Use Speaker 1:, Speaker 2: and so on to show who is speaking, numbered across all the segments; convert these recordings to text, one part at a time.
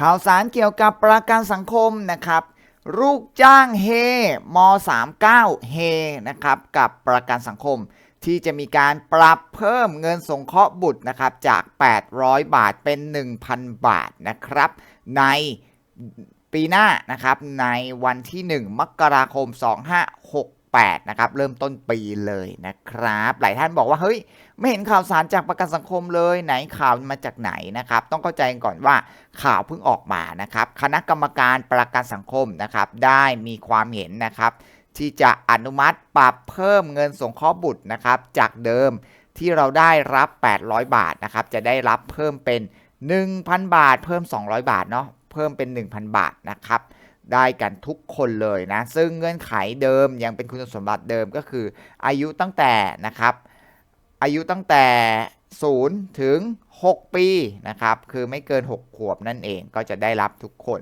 Speaker 1: ข่าวสารเกี่ยวกับประกันสังคมนะครับ ลูกจ้างเฮม39เฮนะครับกับประกันสังคม ที่จะมีการปรับเพิ่มเงินสงเคราะห์บุตรนะครับจาก 800 บาทเป็น 1,000 บาทนะครับ ในปีหน้านะครับในวันที่ 1 มกราคม 2568 นะครับเริ่มต้นปีเลยนะครับหลายท่านบอกว่าเฮ้ยไม่เห็นข่าวสารจากประกันสังคมเลยไหนข่าวมาจากไหนนะครับต้องเข้าใจก่อนว่าข่าวเพิ่งออกมานะครับคณะกรรมการประกันสังคมนะครับได้มีความเห็นนะครับที่จะอนุมัติปรับเพิ่มเงินสงเคราะห์บุตรนะครับจากเดิมที่เราได้รับ 800 บาทนะครับจะได้รับเพิ่มเป็น 1,000 บาท เพิ่ม 200 บาทเนาะเพิ่มเป็น 1,000 บาทนะครับ ได้กันทุกคนเลยนะ ซึ่งเงื่อนไขเดิมยังเป็นคุณสมบัติเดิมก็คือ อายุตั้งแต่นะครับ อายุตั้งแต่ 0 ถึง 6 ปีนะครับ คือไม่เกิน 6 ขวบนั่นเองก็จะได้รับทุกคน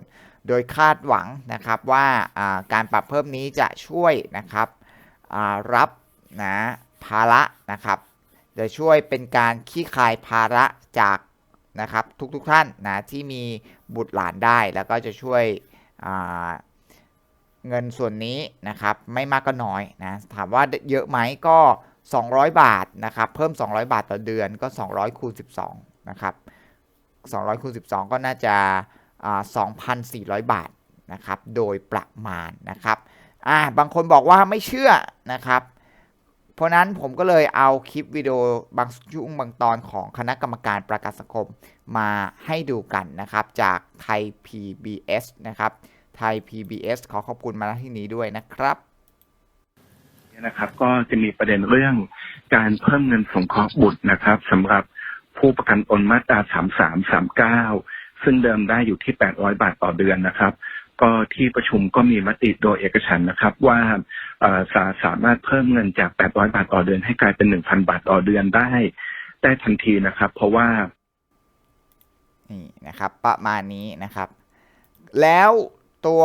Speaker 1: โดยคาดหวังนะครับว่าการปรับเพิ่มนี้จะช่วยนะครับรับนะภาระนะครับจะช่วยเป็นการขี้คายภาระจากนะครับทุกๆทท่านนะที่มีบุตรหลานได้แล้วก็จะช่วย เงินส่วนนี้นะครับไม่มากก็น้อยนะถามว่าเยอะไหมก็ 200 บาทนะครับเพิ่ม 200 บาทต่อเดือนก็ 200คูณ12นะครับ200คูณ12 ก็น่าจะ 2,400 บาทนะครับโดยประมาณนะครับอ่าบางคนบอกว่าไม่เชื่อนะครับเพราะนั้นผมก็เลยเอาคลิปวิดีโอบางช่วงบางตอนของคณะกรรมการประกันสังคมมาให้ดูกันนะครับจากไทย PBS นะครับ ไทย PBS ขอขอบคุณมาณที่นี้ด้วยนะครับ
Speaker 2: นะครับ ก็จะมีประเด็นเรื่องการเพิ่มเงินสงเคราะห์บุตรนะครับสำหรับผู้ประกันตนมาตรา 3339 ซึ่งเดิมได้อยู่ที่ 800 บาทต่อเดือนนะครับ ก็ที่ประชุมก็มีมติโดยเอกฉันนะครับ ว่าสาสามารถเพิ่มเงินจาก 800 บาทต่อเดือน ให้กลายเป็น 1,000 บาทต่อเดือนได้ ได้ทันทีนะครับ เพราะว่า
Speaker 1: นี่นะครับ ประมาณนี้นะครับ แล้ว ตัว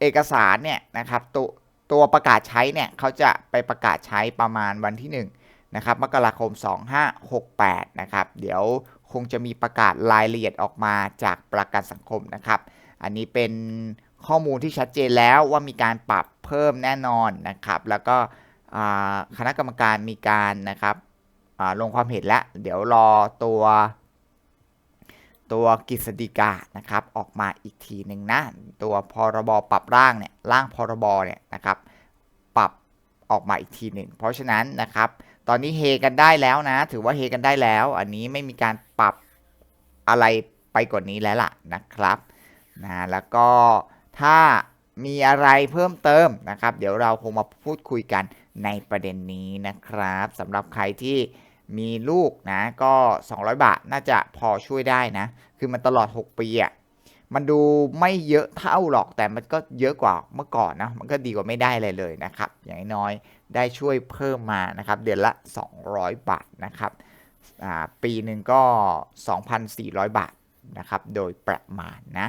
Speaker 1: เอกสารเนี่ยนะครับตัวตัวประกาศใช้เนี่ยเขาจะไปประกาศใช้ประมาณวันที่1นะครับมกราคม 2568นะครับเดี๋ยวคงจะมีประกาศรายละเอียดออกมาจากประกันสังคมนะครับ อันนี้เป็นข้อมูลที่ชัดเจนแล้วว่ามีการปรับเพิ่มแน่นอนนะครับ แล้วก็คณะกรรมการมีการนะครับลงความเห็นแล้ว เดี๋ยวรอตัว ตัวกฤษฎีกานะครับออกมาอีกทีหนึ่งนะตัวพรบปรับร่างเนี่ยร่างพรบเนี่ยนะครับปรับออกมาอีกทีหนึ่งเพราะฉะนั้นนะครับ ตอนนี้เฮกันได้แล้วนะ ถือว่าเฮกันได้แล้ว อันนี้ไม่มีการปรับอะไรไปกว่านี้แล้วล่ะนะครับนะแล้วก็ถ้ามีอะไรเพิ่มเติมนะครับ เดี๋ยวเราคงมาพูดคุยกันในประเด็นนี้นะครับสำหรับใครที่ มีลูกนะก็ 200 บาทน่าจะพอช่วยได้นะ คือมันตลอด 6 ปีอะ่ะมันดูไม่เยอะเท่าหรอกแต่มันก็เยอะกว่าเมื่อก่อนนะมันก็ดีกว่าไม่ได้เลยเลยนะครับ อย่างน้อยได้ช่วยเพิ่มมานะครับ เดือนละ 200 บาทนะครับปีหนึ่งก็ 2,400 บาทนะครับ โดยประมาณนะ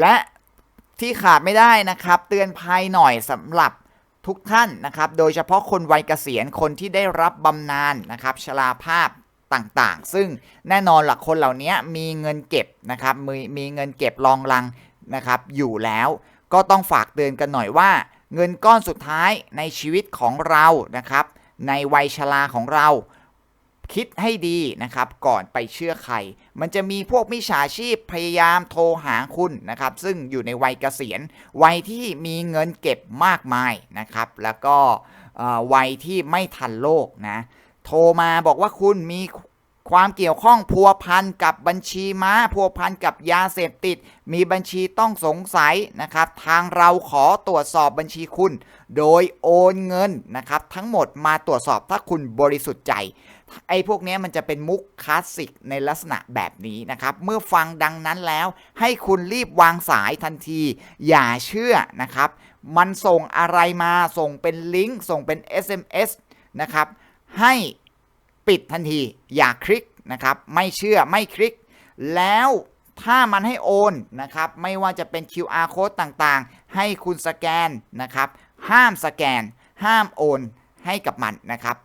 Speaker 1: และที่ขาดไม่ได้นะครับ เตือนภัยหน่อยสำหรับทุกท่านนะครับ โดยเฉพาะคนวัยเกษียณคนที่ได้รับบำนาญนะครับชราภาพต่างๆ ซึ่งแน่นอนหลักคนเหล่านี้มีเงินเก็บนะครับมีมีเงินเก็บรองรังนะครับ อยู่แล้วก็ต้องฝากเตือนกันหน่อยว่า เงินก้อนสุดท้ายในชีวิตของเรานะครับ ในวัยชราของเรา คิดให้ดีนะครับ ก่อนไปเชื่อใคร มันจะมีพวกมิจฉาชีพพยายามโทรหาคุณนะครับ ซึ่งอยู่ในวัยเกษียณ วัยที่มีเงินเก็บมากมายนะครับ แล้วก็วัยที่ไม่ทันโลกนะ โทรมาบอกว่าคุณมีความเกี่ยวข้องพัวพันกับบัญชีม้าพัวพันกับยาเสพติด มีบัญชีต้องสงสัยนะครับ ทางเราขอตรวจสอบบัญชีคุณ โดยโอนเงินนะครับ ทั้งหมดมาตรวจสอบถ้าคุณบริสุทธิ์ใจ ไอ้พวกนี้มันจะเป็นมุกคลาสสิกในลักษณะแบบนี้นะครับ เมื่อฟังดังนั้นแล้ว ให้คุณรีบวางสายทันที อย่าเชื่อนะครับ มันส่งอะไรมาส่งเป็นลิงก์ส่งเป็น SMS นะครับ ให้ปิดทันที อย่าคลิกนะครับ ไม่เชื่อไม่คลิก แล้วถ้ามันให้โอนนะครับ ไม่ว่าจะเป็น QR code ต่างๆ ให้คุณสแกนนะครับ ห้ามสแกน ห้ามโอนให้กับมันนะครับ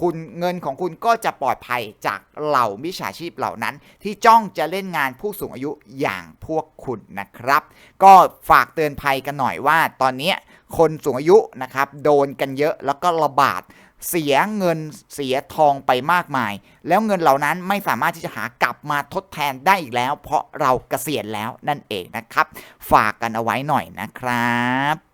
Speaker 1: คุณเงินของคุณก็จะปลอดภัยจากเหล่ามิจฉาชีพเหล่านั้น ที่จ้องจะเล่นงานผู้สูงอายุอย่างพวกคุณนะครับ ก็ฝากเตือนภัยกันหน่อยว่า ตอนนี้คนสูงอายุนะครับโดนกันเยอะแล้วก็ระบาดเสียเงินเสียทองไปมากมาย แล้วเงินเหล่านั้นไม่สามารถที่จะหากลับมาทดแทนได้อีกแล้ว เพราะเราเกษียณแล้วนั่นเองนะครับ ฝากกันเอาไว้หน่อยนะครับ